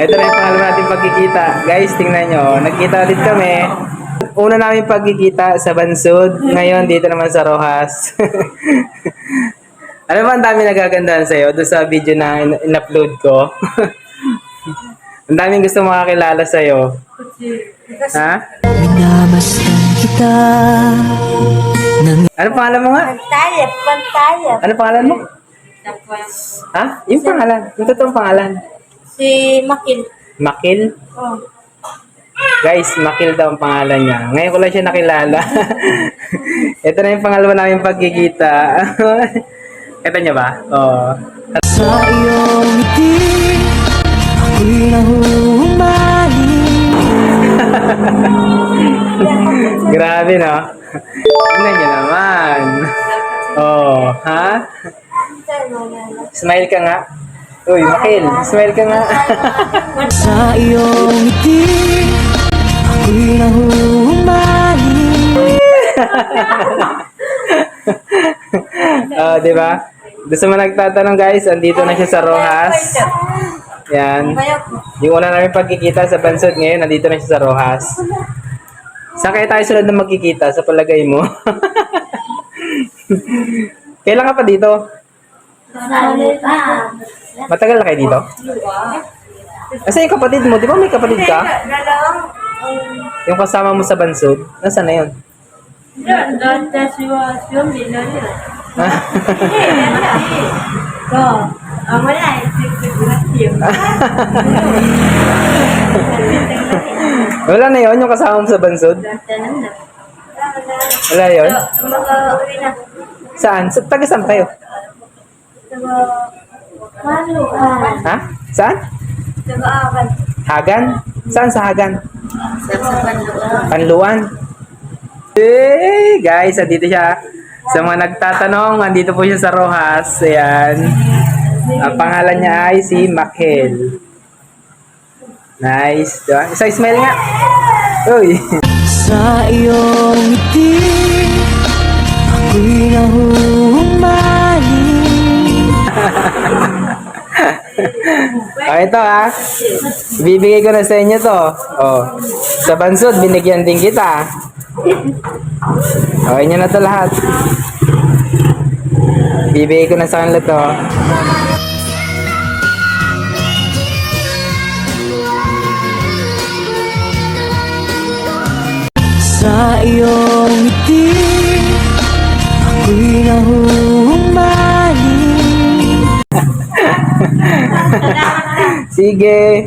Ito na yung pangalawa natin pagkikita. Guys, tingnan nyo. Nagkita ulit kami. Una namin pagkikita sa Bansud. Ngayon, dito naman sa Rojas. Ano ba ang dami nagagandahan sa'yo doon sa video na in- in-upload ko? ang daming gusto makakilala sa'yo. Ha? Minamasdan kita ng Ano pangalan mo nga? Pantayap, pantayap. Ano pangalan mo? Ha? Yung pangalan. Yung totoong pangalan. Si Makil. Makil? Oh. Guys, Makil daw ang pangalan niya. Ngayon ko lang siya nakilala. Ito na yung pangalawa namin pagkikita. Kita niyo ba? Oo. sa iyong ngiti Ako'y nahuhumaling Grabe, no? Tingnan niyo naman. Oh, ha? Smile ka nga. Uy, Makil, smile ka nga. Sa iyong ngiti Ako'y nahuhumaling Oh, di ba? Gusto mo nagtatanong guys, andito na siya sa Rojas. Yan. Yung una namin pagkikita sa Bansod ngayon, nandito na siya sa Rojas. Saan kaya tayo sunod na magkikita sa palagay mo? Kailan ka pa dito? Matagal na kayo dito? Kasi yung kapatid mo, di ba may kapatid ka? Yung kasama mo sa Bansod, nasaan na yun? Wala na yun, yung kasama mo sa Bansod? Wala yun? Saan? Sa, taga saan kayo? Ha? Saan? Hagan? Saan sa Hagan? Panluan. Eh, guys, andito siya. Sa mga nagtatanong, andito po siya sa Rojas. Ayan. Ang pangalan niya ay si Makhel. Nice. Diba? Isa smile nga. Uy. Sa iyong ngiti Oh, ito ha. Bibigay ko na sa inyo to. Oh. Sa Bansod, binigyan din kita. Okay nyo na to lahat. Bibigay ko na sa kanila to. Sa iyong Sige.